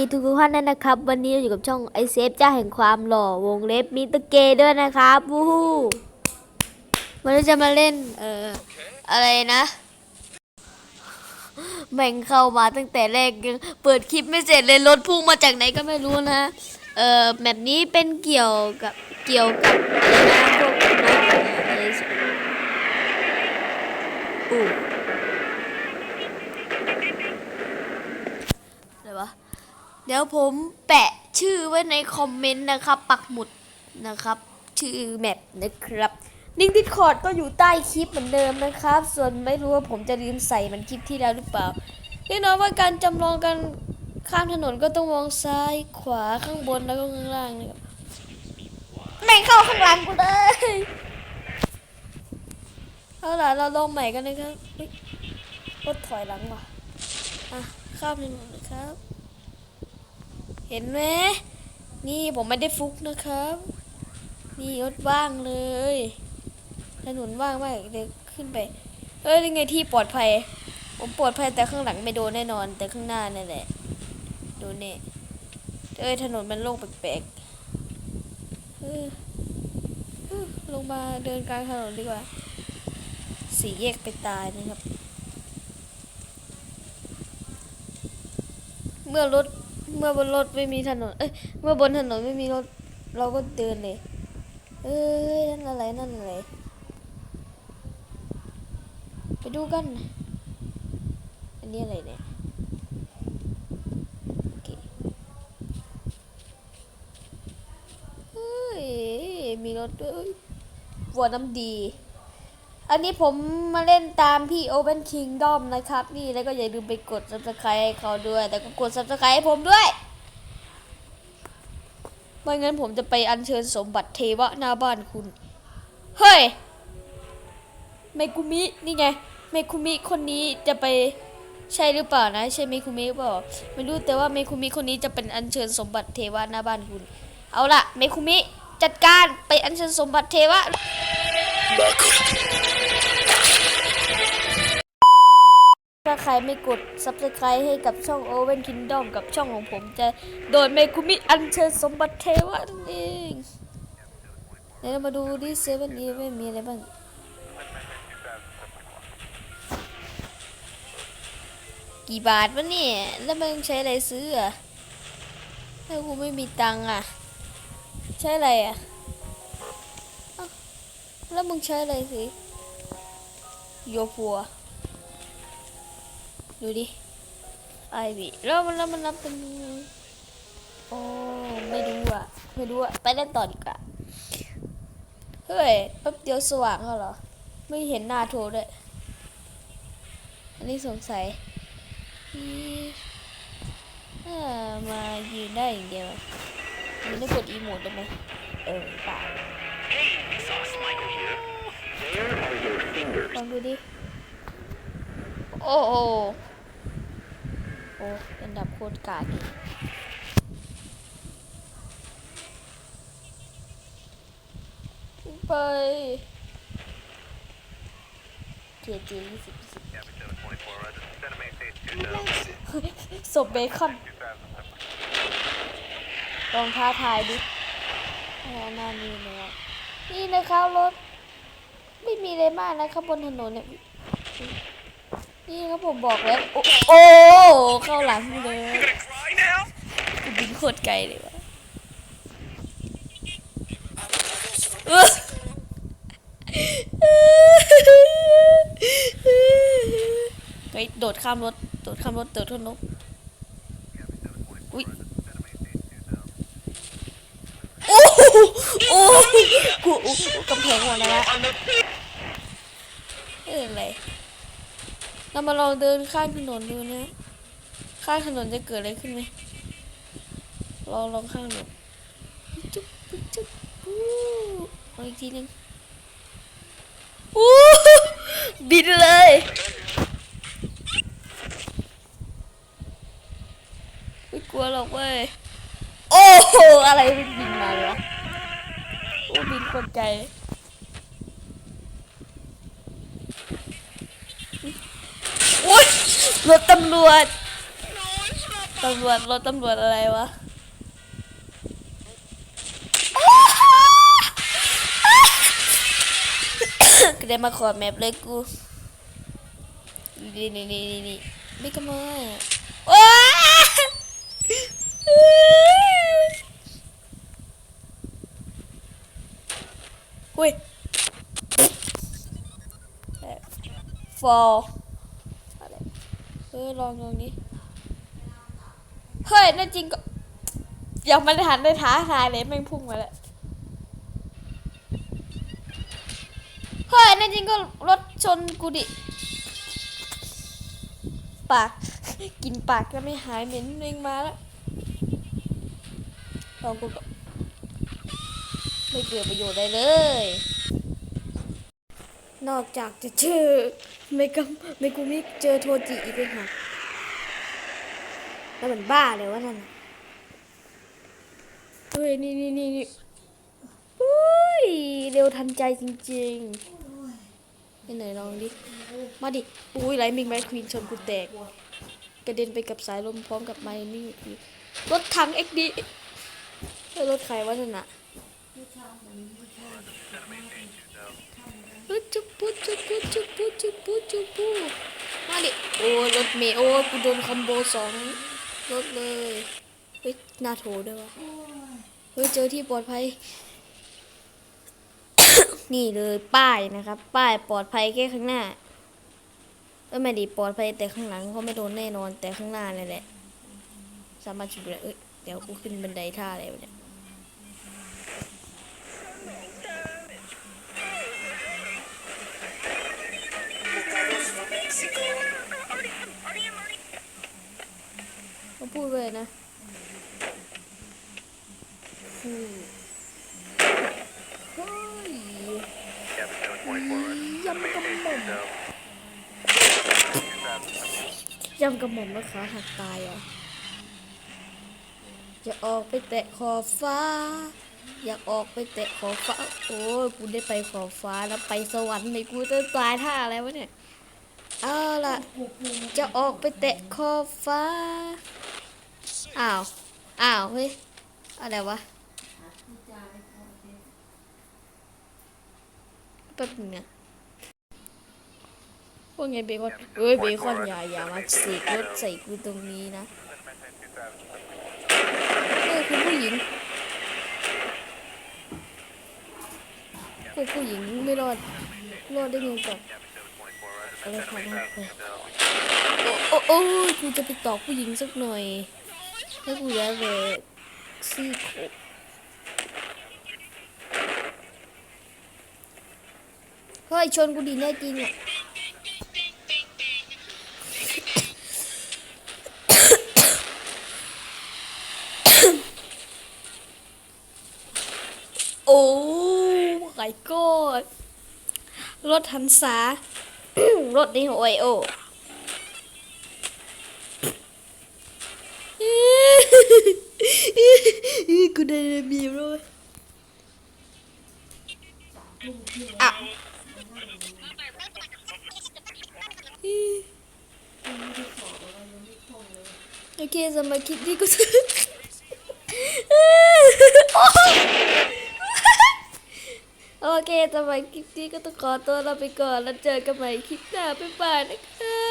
ีทุกท่านนะครับ วันนี้อยู่กับช่องไอเซฟเจ้าแห่งความหล่อวงเล็บมิตเกด้วยนะครับวู้ฮู้วันนี้จะมาเล่น เอ่อ อะไรนะแม่งเข้ามาตั้งแต่แรกยังเปิดคลิปไม่เสร็จเลยรถพุ่งมาจากไหนก็ไม่รู้นะ เอ่อแบบนี้เป็นเกี่ยวกับเกี่ยวกับอะไรนะพวกนกอะไรอู้อะไรวะ เดี๋ยวผมแปะชื่อไว้ในคอมเมนต์นะครับ ปักหมุดนะครับ ชื่อแมปนะครับลิงก์ดิสคอร์ดก็อยู่ใต้คลิปเหมือนเดิมนะครับ ส่วนไม่รู้ว่าผมจะลืมใส่มันคลิปที่แล้วหรือเปล่าแน่นอนว่าการจำลองการข้ามถนนก็ต้องมองซ้ายขวาข้างบนแล้วก็ข้างล่างนะครับแม่งเข้าข้างหลังกูเลยเอาล่ะเราลองใหม่กันนะครับรถถอยหลังว่ะอะข้ามถนนนะครับ เห็นไหมนี่ผมไม่ได้ฟุกนะครับ นี่รถว่างเลยถนนว่างมากเดี๋ยวขึ้นไป เอ้ยยังไงที่ปลอดภัย ผมปลอดภัยแต่ข้างหลังไม่โดนแน่นอน แต่ข้างหน้านั่นแหละโดนเนี่เอ้ยถนนมันโล่งแปลกๆเออลงมาเดินกลางถนนดีกว่า สี่แยกไปตายนะครับ เมื่อรถ เมื่อบนรถไม่มีถนน เอ้ย เมื่อบนถนนไม่มีรถ เราก็เดินเลย เอ้ย นั่นอะไร นั่นอะไร ไปดูกัน อันนี้อะไรเนี่ยเฮ้ยมีรถด้วยวัวน้ำดี อันนี้ผมมาเล่นตามพี่ Open Kingdom นะครับ นี่แล้วก็อย่าลืมไปกด subscribe ให้เขาด้วย แต่ก็กด subscribe ให้ผมด้วยไม่งั้นผมจะไปอัญเชิญสมบัติเทวะหน้าบ้านคุณ เฮ้ยเมกุมินี่ไงเมกุมิคนนี้จะไปใช่หรือเปล่านะใช่เมกุมิหรือเปล่าไม่รู้แต่ว่าเมกุมิคนนี้จะเป็นอัญเชิญสมบัติเทวะหน้าบ้านคุณ เอาล่ะเมกุมิจัดการไปอัญเชิญสมบัติเทวะ ใครไม่กด subscribe ให้กับช่อง Owen Kingdom กับช่องของผมจะโดนเมคุมิอัญเชิญสมบัติเทวะนั่นเองเดี๋ยวมาดูดิเซเว่นนี้ไม่มีอะไรบ้างกี่บาทวะเนี่ย แล้วมึงใช้อะไรซื้ออะถ้ากูไม่มีตังค์อะ ใช้อะไรอะ แล้วมึงใช้อะไรสิโยฟัว ดูดิไอวีแล้วมันแล้วมันนับเป็นโอ้ไม่รู้อะไม่รู้อะไปเล่นต่อดีกว่าเฮ้ยแป๊บเดียวสว่างแล้วเหรอ ไม่เห็นหน้าโทรด้วยอันนี้สงสัยอีอ่ามายืนได้อย่างเดียวยืนได้กดอีโมดได้ไหมเออเปล่า Sauce Michael here. Where are your fingers? ลองดูดิ โอ้โอโอ้เป็นดับโคตรกากไปเกียร์จียี่สิบสิบศพเบคอนลองท้าทายดิอ๋อหน้านี้เลยนี่นะครับรถ ไม่มีอะไรมากนะครับบนถนนเนี่ย นี่ครับผมบอกแล้ว โอ้โอ้เข้าหลังเลยบินโคตรไกลเลยวะเออเฮ้ยโดดข้ามรถ โดดข้ามรถ โดดข้ามรถอุ้ยโอ้โหโอ้โหกูกำแพงหมดแล้วนะเอออะไร เรามาลองเดินข้างถนนดูนะข้างถนนจะเกิดอะไรขึ้นไหมลองลองข้างถนนจุ๊บจุ๊บจุ๊บอู้เอาอีกทีหนึงอู้บินเลยไม่กลัวหรอกเว้ยโอ้โหอะไรมันบินมาเลยวะโอ้บินคนไกล โอ๊ย รถตำรวจตำรวจรถตำรวจอะไรวะก็ได้มาขอแมปเลยกูนี่นี่นี่นี่นี่ไม่กระมาว้าหุ้ยฟอลอะไร เออลองตรงนี้ เฮ้ยนั่นจริงก็ยังไม่ได้หันได้ท้าทายเลยแม่งพุ่งมาแล้วเฮ้ยนั่นจริงก็รถชนกูดิ ปาก กินปากก็ไม่หายเหม็นเองมาแล้วลองกูก็ไม่เกิดประโยชน์อะไรเลย นอกจากจะเจอไม่ก็ไม่กูมิเจอโทจิอีกเลยค่ะแล้วมันบ้าเลยวะนั่นน่ะเฮ้ยนี่นี่นี่นี่อุ้ยเร็วทันใจจริงๆไปไหนลองดิ มาดิ อุ้ยไรมิงไมควีนชนกูแตก กระเด็นไปกับสายลมพร้อมกับไมนี่รถถังเอ็กดีรถใครวะนั่นน่ะ จุบปุ๊บจุบปุ๊บจุบปุ๊บจุบปุ๊บจุบปุ๊บมาดิโอ้รถเมย์โอ้กูโดนคอมโบสองรถเลยเฮ้ยนาโถด้วยวะเฮ้ยเจอที่ปลอดภัย นี่เลยป้ายนะครับ ป้ายปลอดภัยแค่ข้างหน้าเออไม่ดีปลอดภัยแต่ข้างหลังเขาไม่โดนแน่นอนแต่ข้างหน้านี่แหละ สามารถชุบได้เอ้ยเดี๋ยวกูขึ้นบันไดท่าอะไรวะเนี่ย พูดเลยนะอืมเฮ้ยยำกระหม่อมยำกระหม่อมแล้วขาหักตายอะ จะออกไปแตะขอบฟ้า อยากออกไปแตะขอบฟ้า โอ้ยกูได้ไปขอบฟ้าแล้วไปสวรรค์เลยกูจะตายท่าอะไรวะเนี่ยเอาล่ะ จะออกไปแตะขอบฟ้า อ้าว อ้าว เฮ้ย อะไรวะแป๊บนึงนะพวกไงเบคอนเอ้ย เบคอนอย่าอย่ามาเสกรถใส่กูตรงนี้นะเออคุณผู้หญิงคุณผู้หญิงไม่รอด รอดได้ไงก่อนอะไรขนาดนั้นโอ้โอ้กูจะไปตอกผู้หญิงสักหน่อย ให้กูย้ายไปซี่โครงเฮ้ยชนกูดีแน่จริงอะโอ้ my god รถหันษารถนี่โอไอโอ กูได้มีมด้วยอะโอเคสำหรับคลิปนี้ก็โอเคสำหรับคลิปนี้ก็ต้องขอตัวลาไปก่อนแล้วเจอกันใหม่คลิปหน้าบ๊ายบายนะคะ